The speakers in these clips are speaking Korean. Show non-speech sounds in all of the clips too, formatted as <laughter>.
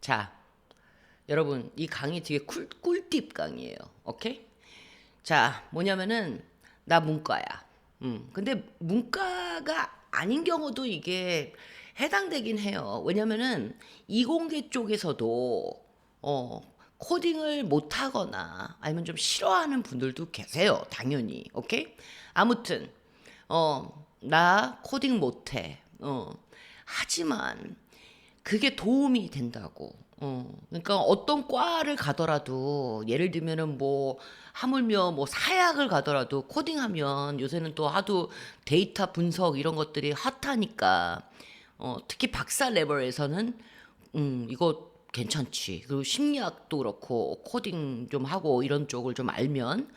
자, 여러분 이 강의 되게 꿀, 꿀팁 강의예요. 오케이? 자, 뭐냐면은 나 문과야. 음, 근데 문과가 아닌 경우도 이게 해당되긴 해요. 왜냐면은 이공계 쪽에서도 어 코딩을 못하거나 아니면 좀 싫어하는 분들도 계세요. 당연히. 오케이? 아무튼 어 나 코딩 못해. 어 하지만 그게 도움이 된다고. 어, 그러니까 어떤 과를 가더라도 예를 들면은 뭐 하물며 뭐 사약을 가더라도 코딩하면 요새는 또 하도 데이터 분석 이런 것들이 핫하니까 어, 특히 박사 레벨에서는 음, 이거 괜찮지. 그리고 심리학도 그렇고 코딩 좀 하고 이런 쪽을 좀 알면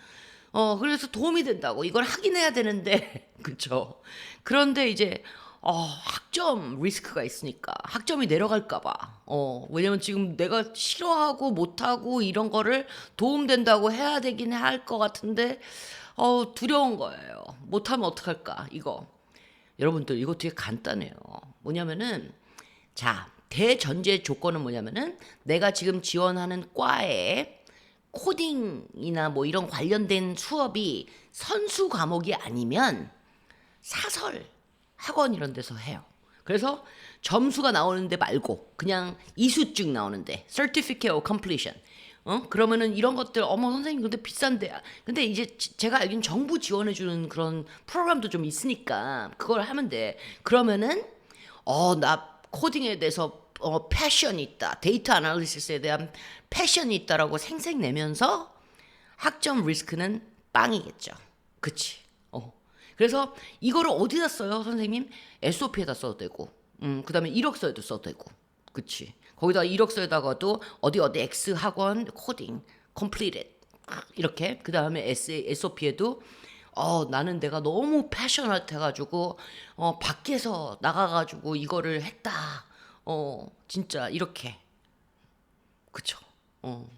어, 그래서 도움이 된다고. 이걸 하긴 해야 되는데, <laughs> 그쵸. 그런데 이제, 어, 학점 리스크가 있으니까. 학점이 내려갈까봐. 어, 왜냐면 지금 내가 싫어하고 못하고 이런 거를 도움된다고 해야 되긴 할 것 같은데, 어, 두려운 거예요. 못하면 어떡할까, 이거. 여러분들, 이거 되게 간단해요. 뭐냐면은, 자, 대전제 조건은 뭐냐면은, 내가 지금 지원하는 과에 코딩이나 뭐 이런 관련된 수업이 선수 과목이 아니면 사설 학원 이런 데서 해요. 그래서 점수가 나오는데 말고 그냥 이수증 나오는데 Certificate of Completion. 어? 그러면은 이런 것들 어머 선생님 근데 비싼데. 근데 이제 지- 제가 알기는 정부 지원해 주는 그런 프로그램도 좀 있으니까 그걸 하면 돼. 그러면은 어 나 코딩에 대해서 어 패션이 있다. 데이터 아날리시스에 대한 패션이 있다라고 생색 내면서 학점 리스크는 빵이겠죠. 그치? 어. 그래서 이거를 어디다 써요, 선생님? SOP에다 써도 되고, 음, 그 다음에 이력서에도 써도 되고, 그치? 거기다 이력서에다가도 어디 어디 X 학원 코딩 completed 이렇게 그 다음에 SOP에도 어 나는 내가 너무 패셔널해 가지고 어 밖에서 나가가지고 이거를 했다. 어 진짜 이렇게 그쵸? 어.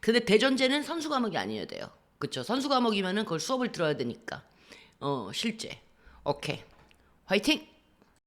근데 대전제는 선수 과목이 아니어야 돼요. 그쵸? 선수 과목이면은 그걸 수업을 들어야 되니까. 어, 실제. 오케이. 화이팅!